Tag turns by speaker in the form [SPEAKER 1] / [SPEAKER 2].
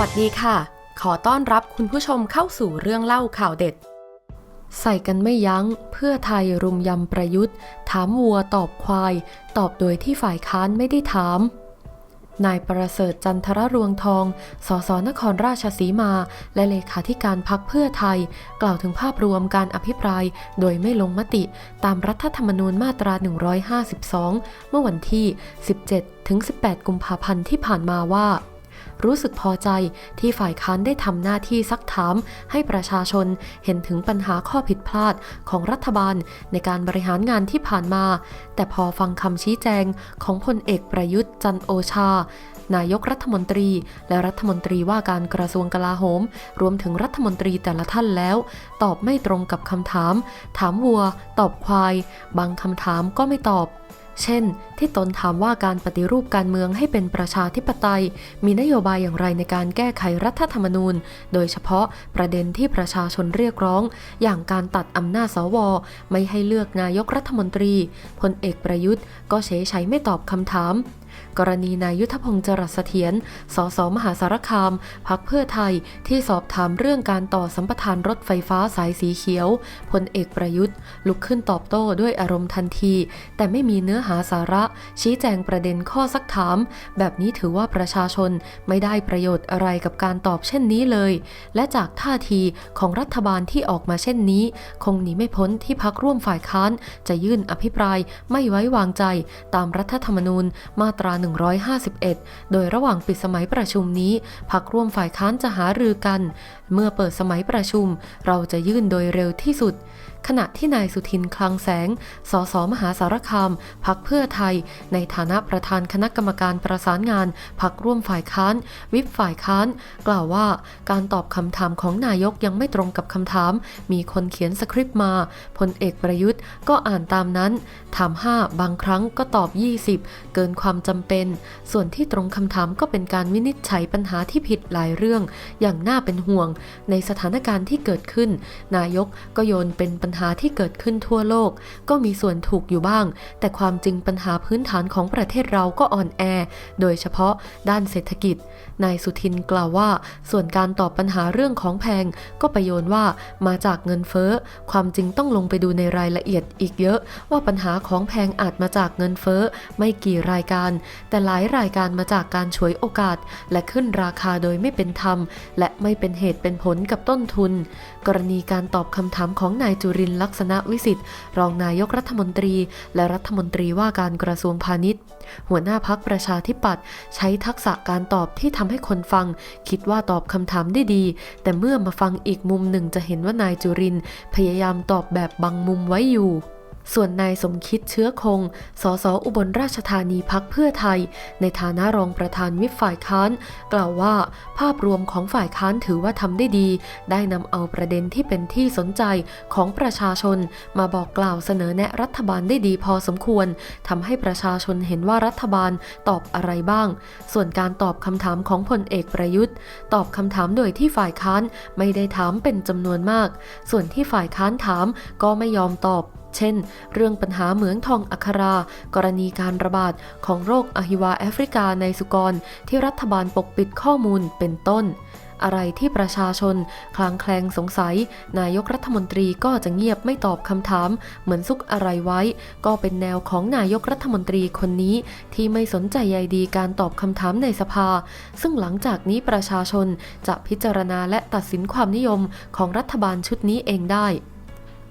[SPEAKER 1] วัสดีค่ะ ขอต้อนรับคุณผู้ชมเข้าสู่เรื่องเล่าข่าวเด็ด ใส่กันไม่ยัง้ง เพื่อไทยรุมยำประยุทธ์ ถามวัวตอบควาย ตอบโดยที่ฝ่ายค้านไม่ได้ถาม นายประเสริฐจันทรรวงทอง สสนครราชสีมา และเลขาธิการพักเพื่อไทย กล่าวถึงภาพรวมการอภิปราย โดยไม่ลงมติ ตามรัฐธรรมนูญมาตรา 152 เมื่อวันที่ 17-18 กุมภาพันธ์ที่ผ่านมาว่า รู้สึกพอใจที่ฝ่ายค้านได้ทำหน้าที่ซักถาม ให้ประชาชนเห็นถึงปัญหาข้อผิดพลาดของรัฐบาลในการบริหารงานที่ผ่านมา แต่พอฟังคำชี้แจงของพลเอกประยุทธ์จันโอชา นายกรัฐมนตรีและรัฐมนตรีว่าการกระทรวงกลาโหม รวมถึงรัฐมนตรีแต่ละท่านแล้ว ตอบไม่ตรงกับคำถาม ถามวัว ตอบควาย บางคำถามก็ไม่ตอบ เช่น ที่ตนถามว่าการปฏิรูปการเมืองให้เป็นประชาธิปไตย มีนโยบายอย่างไรในการแก้ไขรัฐธรรมนูญ โดยเฉพาะประเด็นที่ประชาชนเรียกร้อง อย่างการตัดอำนาจสว ไม่ให้เลือกนายกรัฐมนตรีพลเอกประยุทธ์ ก็เฉยใช้ไม่ตอบคำถาม กรณีนายยุทธพงศ์จรัสเสถียร สสมหาสารคาม พักเพื่อไทย ที่สอบถามเรื่องการต่อสัมปทานรถไฟฟ้าสายสีเขียว พลเอกประยุทธ์ ลุกขึ้นตอบโต้ด้วยอารมณ์ทันที แต่ไม่มีเนื้อหาสาระ ชี้แจงประเด็นข้อซักถาม แบบนี้ถือว่าประชาชนไม่ได้ประโยชน์อะไรกับการตอบเช่นนี้เลย และจากท่าทีของรัฐบาลที่ออกมาเช่นนี้ คงหนีไม่พ้นที่พักร่วมฝ่ายค้าน จะยื่นอภิปรายไม่ไว้วางใจ ตามรัฐธรรมนูญมาตรารา 151 โดยระหว่างปิดสมัยประชุมนี้พักร่วมฝ่ายค้านจะหารือกัน เมื่อเปิดสมัยประชุม เราจะยื่นโดยเร็วที่สุด ขณะที่นายสุทินคลังแสง สสมหาสารคามพักเพื่อไทย ในฐานะประธานคณะกรรมการประสานงานพักร่วมฝ่ายค้าน วิปฝ่ายค้าน กล่าวว่าการตอบคำถามของนายกยังไม่ตรงกับคำถาม มีคนเขียนสคริปต์มาพลเอกประยุทธ์ก็อ่านตามนั้น ถาม 5 บางครั้งก็ตอบ 20 เกินความจำเป็น ส่วนที่ตรงคำถามก็เป็นการวินิจฉัยปัญหาที่ผิดหลายเรื่อง อย่างน่าเป็นห่วง ในสถานการณ์ที่เกิดขึ้น นายกก็โยนเป็นปัญญหาที่เกิดขึ้นทั่วโลก ก็มีส่วนถูกอยู่บ้าง แต่ความจริงปัญหาพื้นฐานของประเทศเราก็อ่อนแอ โดยเฉพาะด้านเศรษฐกิจ นายสุทินกล่าวว่า ส่วนการตอบปัญหาเรื่องของแพง ก็ไปโยนว่ามาจากเงินเฟ้อ ความจริงต้องลงไปดูในรายละเอียดอีกเยอะ ว่าปัญหาของแพงอาจมาจากเงินเฟ้อ ไม่กี่รายการ แต่หลายรายการมาจากการฉวยโอกาส และขึ้นราคาโดยไม่เป็นธรรม และไม่เป็นเหตุเป็นผลกับต้นทุน กรณีการตอบคำถามของนายจุรินลักษณะวิสิทธิ์รองนายกรัฐมนตรี และรัฐมนตรีว่าการกระทรวงพาณิชย์ หัวหน้าพักประชาธิปัตย์ใช้ทักษะการตอบที่ทำให้คนฟัง คิดว่าตอบคำถามได้ดี แต่เมื่อมาฟังอีกมุมหนึ่งจะเห็นว่านายจุรินพยายามตอบแบบบังมุมไว้อยู่ ส่วนนายสมคิดเชื้อคง สสอุบลราชธานีพักเพื่อไทย ในฐานะรองประธานวิปฝ่ายค้าน กล่าวว่า ภาพรวมของฝ่ายค้านถือว่าทำได้ดี ได้นำเอาประเด็นที่เป็นที่สนใจของประชาชน มาบอกกล่าวเสนอแนะรัฐบาลได้ดีพอสมควรทำให้ประชาชนเห็นว่ารัฐบาลตอบอะไรบ้าง ส่วนการตอบคำถามของพลเอกประยุทธ์ ตอบคำถามโดยที่ฝ่ายค้านไม่ได้ถามเป็นจำนวนมาก ส่วนที่ฝ่ายค้านถามก็ไม่ยอมตอบ เช่น เรื่องปัญหาเหมืองทองอัครา กรณีการระบาดของโรคอหิวาแอฟริกาในสุกร ที่รัฐบาลปกปิดข้อมูลเป็นต้น อะไรที่ประชาชน คลางแคลงสงสัย นายกรัฐมนตรีก็จะเงียบไม่ตอบคำถาม เหมือนซุกอะไรไว้ ก็เป็นแนวของนายกรัฐมนตรีคนนี้ ที่ไม่สนใจใยดีการตอบคำถามในสภา ซึ่งหลังจากนี้ประชาชนจะพิจารณาและตัดสินความนิยมของรัฐบาลชุดนี้เองได้